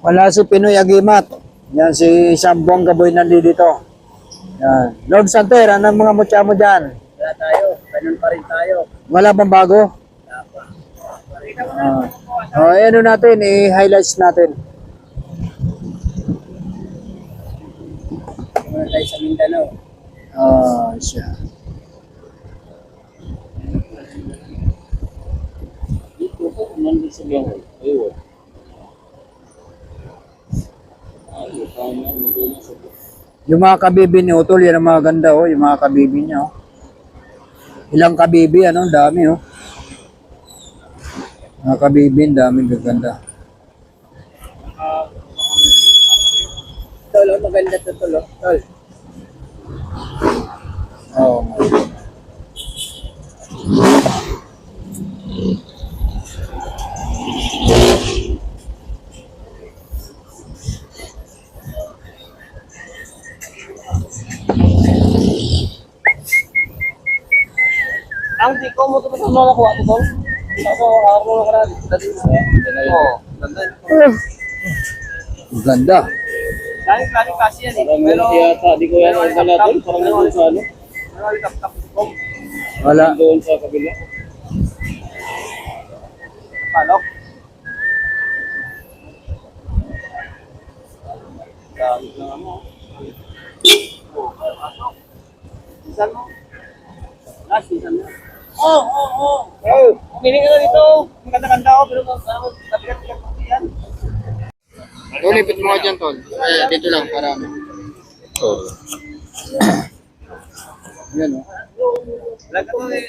Wala si Pinoy Agimat. Yan si Sambong Gaboy nandito. Yan. Lord Santer, anong mga mutya mo dyan? Wala tayo. Ganun pa rin tayo. Wala bang bago? Ah. Oh, ano natin, i-highlights natin. Wala tayo sa Mindanao. Ah, siya. Dito po, nandun sa Biyahoy. Ayun. Ayun, paano na, nandun na sa Yung mga kabibi ni Utol, yan ang mga ganda, oh. Yung mga kabibi niya, oh. Ilang kabibi, ano? Dami, oh. Mga kabibi, ang dami, gaganda. Tol, oh, maganda to, tol. oh. Tol. Oo. Ang ko mo ito nakuha ko, tol. Ako, ako mo nakaraan. Dati mo. Oo. Ganda. Ganda. Kasi yan eh. Pero, di ko yan ang dala tol. Parang nandun sa ano. Wala. Doon sa kabila. Palok. Dami lang ano. Isan mo? Ah, isan mo. Oo, oo, oo. Oh, Umiling ka dito. Ang ganda-ganda ako, pero tabigat-bigat mo yan. Tulipit mo dyan, Tol. Eh, dito lang, para ano. Oo. Yan, oh. Wala ka eh.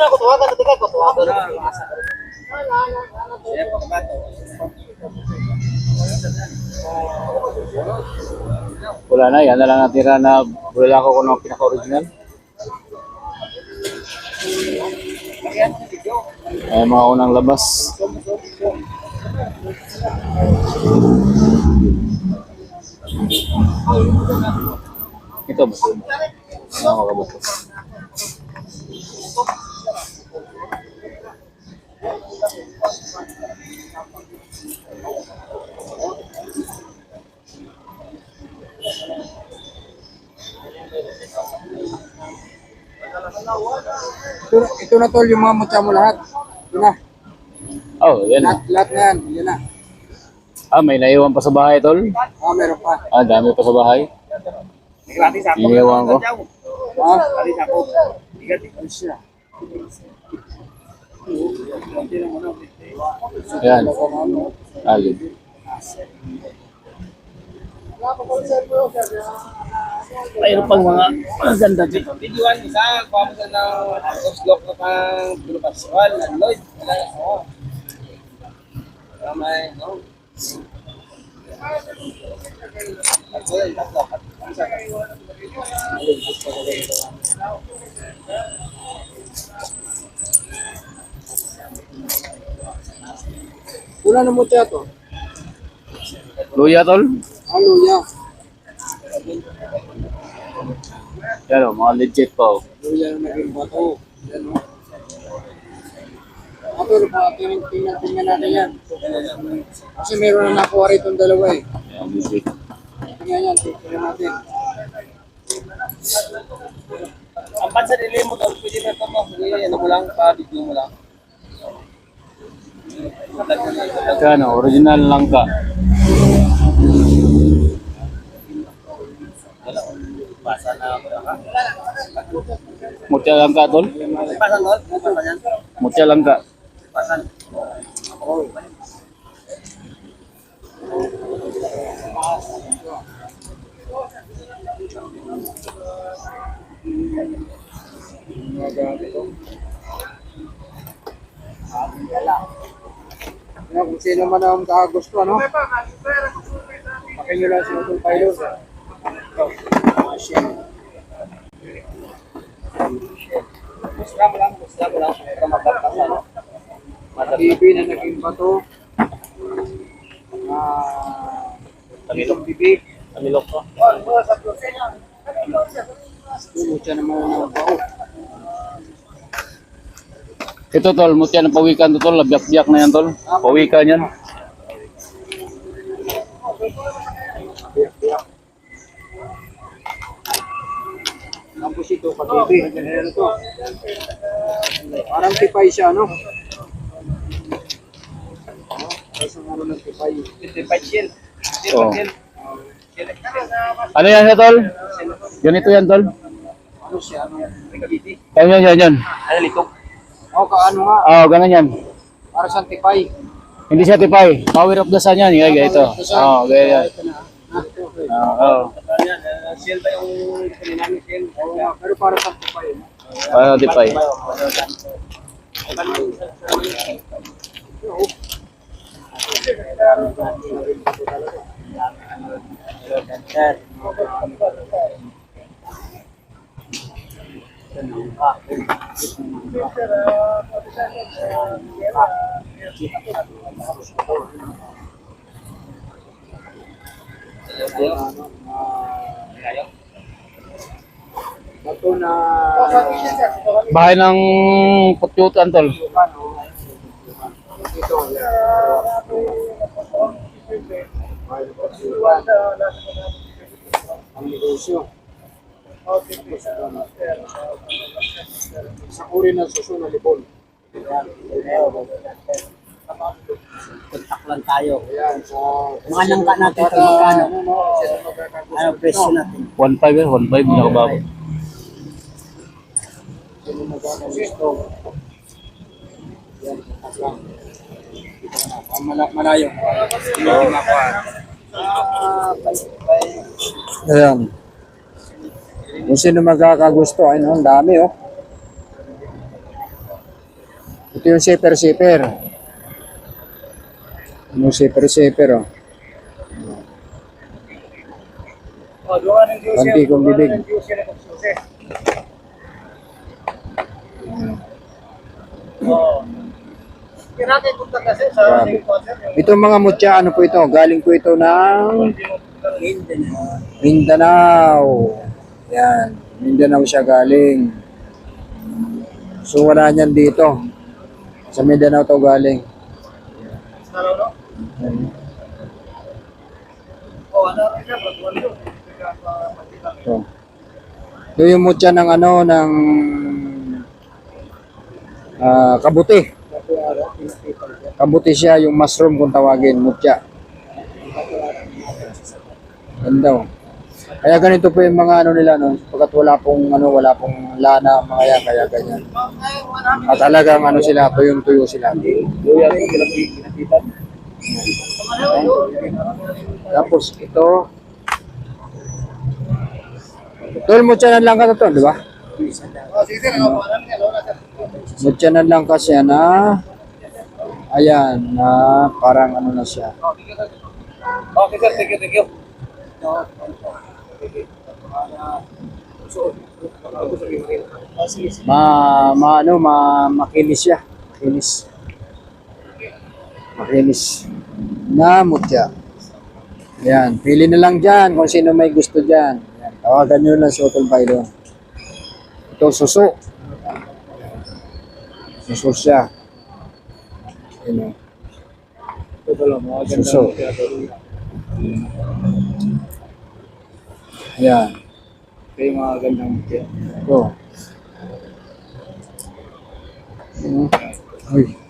Na, kutuwagan na tigay. Kutuwagan na. Siya pa kabato. Wala na, yan na lang natira na bulala ko kung ano pinaka-original. Ay, mga unang labas. Ito ba? Ano mga kabato? Ito, ito na, Tol, yung mga mutya mo lahat. Ito na. Oh, yan na. Lahat, lahat na yan. Yan na. Ah, may naiwan pa sa bahay, tol. Ah, meron pa. Ah, dami pa sa bahay. Iniwan ko. Ah, Gratis ako. ano siya? Yan. Alin. Mayroon pang mga ganda dito. Videoan isa, kuha mo sa ng Oslock na pang Blue Pascual, ng Lloyd. Wala na ako. Tama eh, no? Wala na mutya to. Luya, tol. Ano ya? Yan o, mga legit oh. Luya na naging bato. Yan. Ato, pa, tingnan, tingnan, natin yan. Kasi meron na nakuha rito ang dalawa eh. Yan, legit. Tingnan yan, tingnan natin. Ang pansanili mo daw, pwede na ito mo. Ano mo lang, pa-video mo lang. Yan o, original langka. Pasa Mutya langka, tol. Mutya langka. Yan, kung sino man ang kagusto, ano? Pakin nyo lang si Utol Pilot. Oh, Bibi na naging bato. Ah, Tamilok. bibig. Tamilok pa. Mutya naman ang bao. Ito, tol. Mutya ng pawikan to, tol. Labyak-biyak na yan, tol. Pawikan yan. Tapos ito, kabibi. Ano to? Parang tipay siya, no? Parang ano ng tipay. Certified shell. Oo. Shell. Ano yan, tol? Ganito yan, tol? Ano siya? Ano? Cavite. Yan, yan, yan, yan. Ano litong? O, kaano nga? Oo, oh, ganun yan. Para sa tipay. Hindi siya tipay. Power of the sun yan. Yan, ganito. Oo, oh, ganyan. Oo. Yan, ah, shell ba yung kunin namin shell? Oo nga, pero para sa tipay. no? Paano na... Bahay ng putyutan, tol. Ito. Sa uri ng suso na libon. Kontak lang tayo. Mga nangka natin ito magkano? Ano presyo natin? 1.5 eh, 1.5. Pinakabago. Sino magkakagusto? Yan, kontak lang. Ah, mala- Malayo. Ayan. Kung sino magkakagusto, ay no, ang dami oh. Ito yung zipper-zipper. Yung zipper-zipper oh. Oh. Panti kong bibig. Grabe. headquarter. Itong mga mutya, ano po ito? Galing po ito ng Mindanao. Mindanao. Yan. Mindanao siya galing. So wala niyan dito. Sa Mindanao to galing. Ano, no? Yan. Oh, ano rin siya, ba't walo? So. Ito yung mutya ng ano, ng ah, kabuti. Kabuti siya, yung mushroom kung tawagin, mutya. Ganda. Kaya ganito po yung mga ano nila, no? Pagkat wala pong, ano, wala pong lana, mga yan, kaya ganyan. At talagang ano sila, tuyong-tuyo sila. Tapos ito, Tol, mutya lang ka to, di ba? Ano, ano, ano, ano, Mutya lang kasi na, ayan, na parang ano na siya. Okay, sir. Thank you, thank you. Ma, ma ano, ma, makinis siya. Makinis. Makinis. Na mutya. Ayan, pili na lang dyan kung sino may gusto dyan. Ayan, tawagan nyo lang si Hotel Bailo. Ito, suso. Suso siya. Ayan, oh. Suso. Ayan. Ito yung mga gandang mutya. Ito. Ano?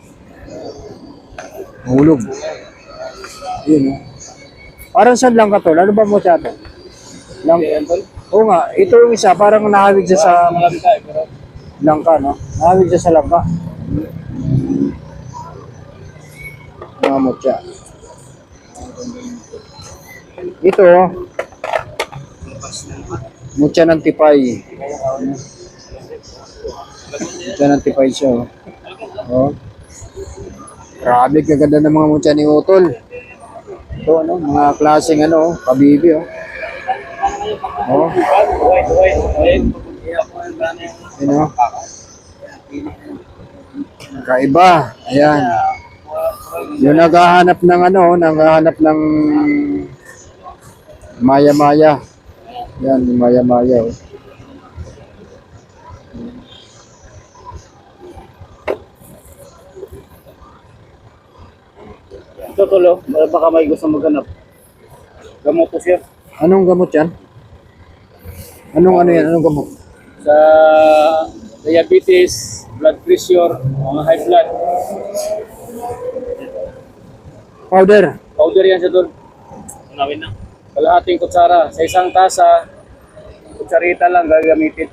Ay. Mahulog. Yun, oh. Parang saan lang ka to? Ano ba mo siya to? Lang Oo nga, ito yung isa, parang nakawig siya sa langka, no? Nakawig siya sa langka. Mga mutya. Ito, mutya ng tipay. Mutya ng tipay siya, oh. oh. Grabe, kaganda ng mga mutya ni Utol. Ito, ano, mga klaseng ano, oh, kabibi, oh. Oh, you know. Kaiba. Ayan. Yung naghahanap ng ano, naghahanap ng maya-maya. Yan, maya-maya. Oh. Oh. Baka may gusto maghanap. Gamot to siya. Anong gamot yan? Anong ano yan? Anong gamot? Sa diabetes, blood pressure, mga high blood. Powder. Powder yan siya doon. Unawin na. Kalahating kutsara. Sa isang tasa, kutsarita lang gagamitin.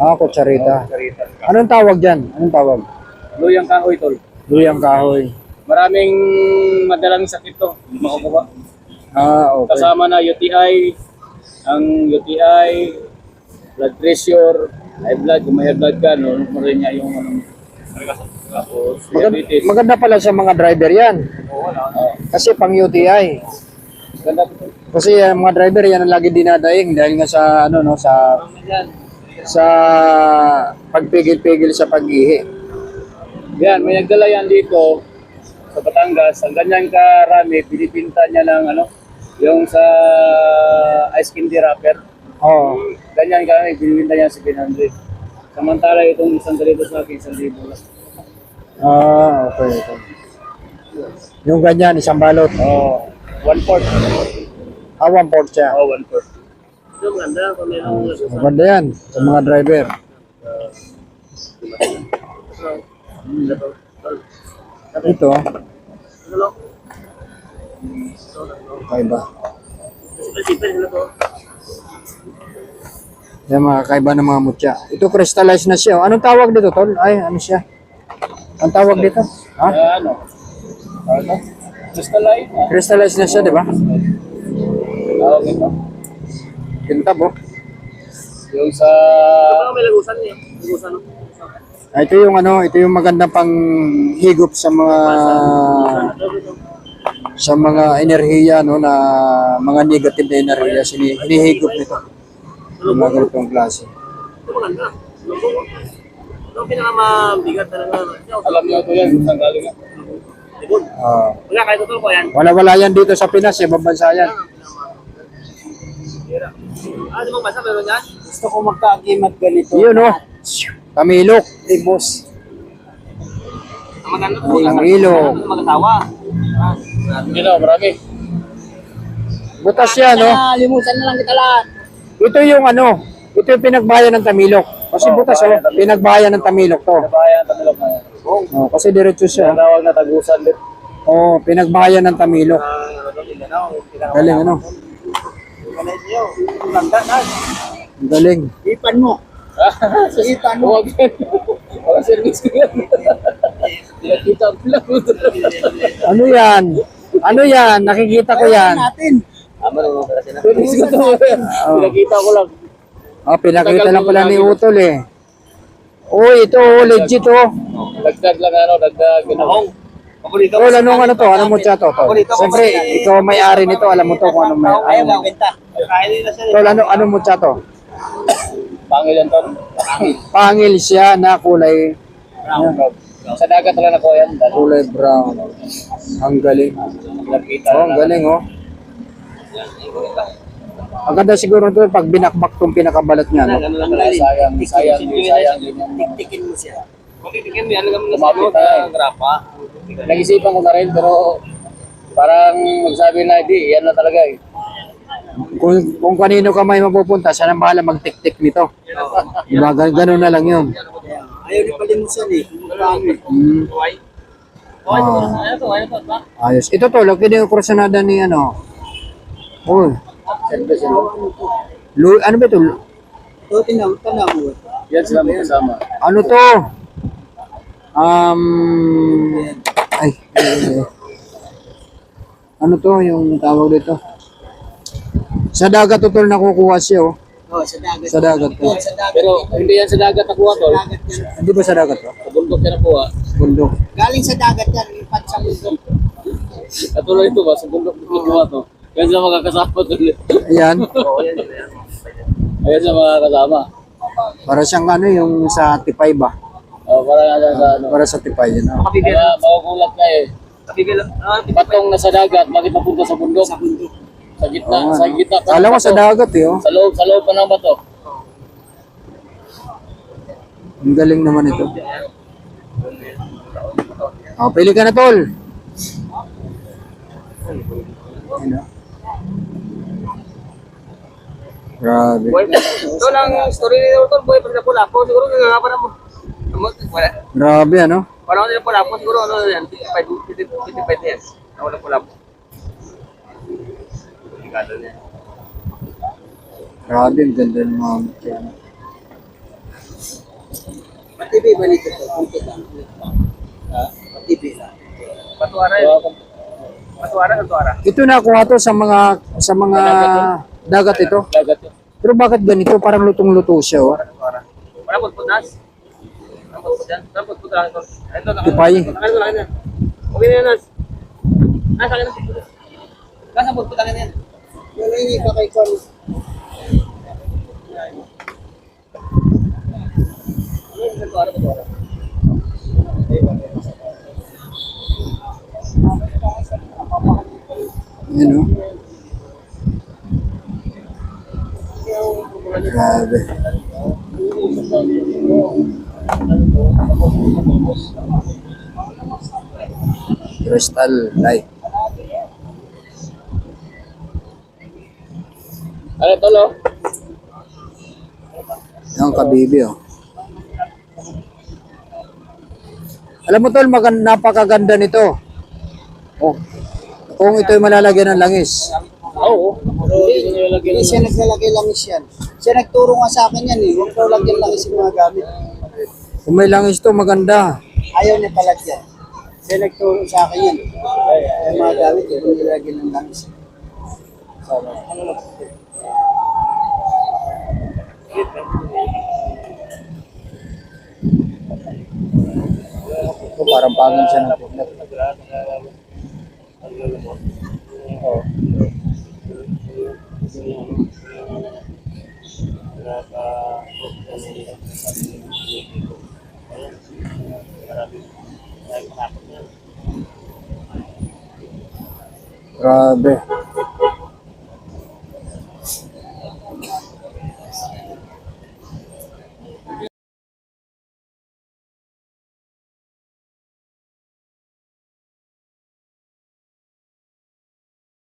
Ah, kutsarita. Kutsarita. Anong tawag dyan? Anong tawag? Luyang kahoy, tol. Luyang kahoy. Maraming madalang sakit to. Makukuha. Ah, okay. Kasama na UTI, ang UTI, blood pressure, high blood, kung may high blood ka, no, mo rin niya yung ano, tapos Maganda, diabetes. maganda pala sa mga driver yan. Oo, Kasi pang UTI. Ganda to. Kasi ang mga driver yan ang lagi dinadaing dahil nga sa ano no sa sa pagpigil-pigil sa pag-ihi. Yan, may nagdala yan dito sa Batangas. Ang ganyan karami, pinipinta niya ng ano, yung sa ice candy wrapper. Oh. Ganyan karami, pinipinta niya 700. Samantala itong isang ganito sa akin, isang libo lang. Ah, okay. okay. Yung ganyan, isang balot. Oh, one fourth. Ah, one fourth siya. Oh, one fourth. Ito maganda. Kung merong Maganda yan sa mga driver. Ito, Ano? Okay ba? Sipin sila to. Yan mga kaiba ng mga mutya. Ito crystallized na siya. Anong tawag dito, tol? Ay, ano siya? Ang tawag dito? Ha? Ano? Ano? Crystalline? Ah, Crystallized na siya, di ba? tawag ito. Kintab, oh. Yung sa... Baka may lagusan niya. Lagusan. no? Ah, Ito yung ano, ito yung magandang pang higop sa mga sa mga enerhiya no na mga negative na enerhiya sini hinihigop nito. Yung mga ganitong klase. Ito. Ito ang pinakamabigat talaga. Alam niyo ito yan, saan galing yan. Ah, Wala kahit totoo ko yan. wala wala yan dito sa Pinas, eh, ibang bansa yan. Ah, di basa meron yan? Gusto ko magkaagimat ganito. Yun oh. Kamilok, eh boss. Magatawa. Ah. Hindi na, marami. Butas yan, no? limutan na lang kita lahat. Ito yung ano, ito yung pinagbayan ng Tamilok. Kasi Oh, butas oh, pinagbayan ng Tamilok to. Nabayan, tamilok na yan. Oh, kasi diretso siya. tawag na tagusan din. Oh, pinagbayan ng Tamilok. Ah, ano. Galing ano? Galing. Ang Galing. Ipan mo. Mo. Huwag yan. Wala service ko yan. Nakita ko lang. Ano yan? Ano yan? Nakikita ko yan. Natin. Ah, marunong ka kasi na. Service ko to. Nakita ko lang. Oh, pinakita lang pala ni Utol eh. Uy, ito oh, legit oh. Dagdag lang ano, dagdag. Ahong. Paborito Tol, anong ano to? Ano mo siya to? Tol? Siyempre, ikaw may-ari nito. Alam mo to kung ano may Ayaw ano. siya. Tol, ano, ano mo siya to? Pangil yan to. Pangil siya na kulay Sa dagat lang nakuha yan. Dahil kulay brown. Ang galing. Oh, ang galing oh. Ang ganda siguro to pag binakbak tong pinakabalat niya, no? Ano lang Sayang, sayang, sayang Tiktikin mo siya. Kung titikin mo yan, alam mo na sa grapa. Nag-isipan ko na rin pero parang magsabi na hindi, yan na talaga eh. Kung, kung kanino ka may mapupunta, siya nang bahala magtik-tik nito. Diba? Gan- Ganun na lang yun. Ayaw ni palimusan eh. Marami. Mm. Oh, Ah. ano to, ano to, ba? Ayos. Ito to, laki din yung kursanada ni ano. Uy. Lu ano ba ito? Ito, tinam, tanam mo. Yan sila magkasama. Ano to? Um, ay, eh, ano to yung tawag dito? Sa dagat to tol nakukuha siya oh. Oh, sa dagat. Sa dagat to. Sa dagat. Pero hindi yan sa dagat nakuha tol. Dagat yan. Hindi ba sa dagat to? Sa bundok yan nakuha. Bundok. Galing sa dagat yan, lipat sa mundo. Katulad ito ba, sa bundok nakuha to. Yan sila magkakasama tol. Ayan. Oo, yan, yan. Ayan sila makakasama. Para siyang ano yung sa tipay ba? Oh, parang ano sa ano. Para sa tipay yun. ah. Kapibigyan. Kaya makukulat na eh. Ah, Patong nasa dagat, bakit mapunta sa bundok? sa mundo. Sa gitna, Oo, sa ano. gitna pa. ng Kala ko sa bato. dagat eh oh. Sa loob, sa loob pa ng bato. Ang galing naman ito. Oh, pili ka na tol. Ayun, oh. Grabe. Ito lang story ni Dr. Boy, pag napula po, siguro gagawa mo. Wala. Grabe ano? Parang hindi pula po, siguro ano yan, 55 55 yan. Nawala pula po. Delikado niya. Grabe, ang ganda ng mga mutya. Matibi ba nito ito? Kunti lang. Ha? Matibi lang. Patuara yun. Patuara, patuara. Ito nakuha to sa mga sa mga dagat ito. Dagat yun. Pero bakit ganito? Parang lutong-luto siya oh. Wala po putas. Wala po putas. Wala po putas. Ito, ito. Ipay. Okay na yan, Nas. Nas, akin na. Nas, ang putas yan. Wala hindi pa kay patuara. Yan oh. Grabe. Crystal light. Ano ito, lo? Yung kabibi oh. Alam mo tol, magan napakaganda nito. Oh. Kung ito'y malalagyan ng langis. Oo. Hindi siya ng... naglalagay langis yan. Siya nagturo nga sa akin yan eh. Huwag daw lagyan langis yung mga gamit. Kung may langis to, maganda. Ayaw niya palagyan. Siya nagturo sa akin yan. Yung mga gamit, eh, huwag nilagyan ng langis. Ano lang Ito parang pangin siya ng puglat. Grabe.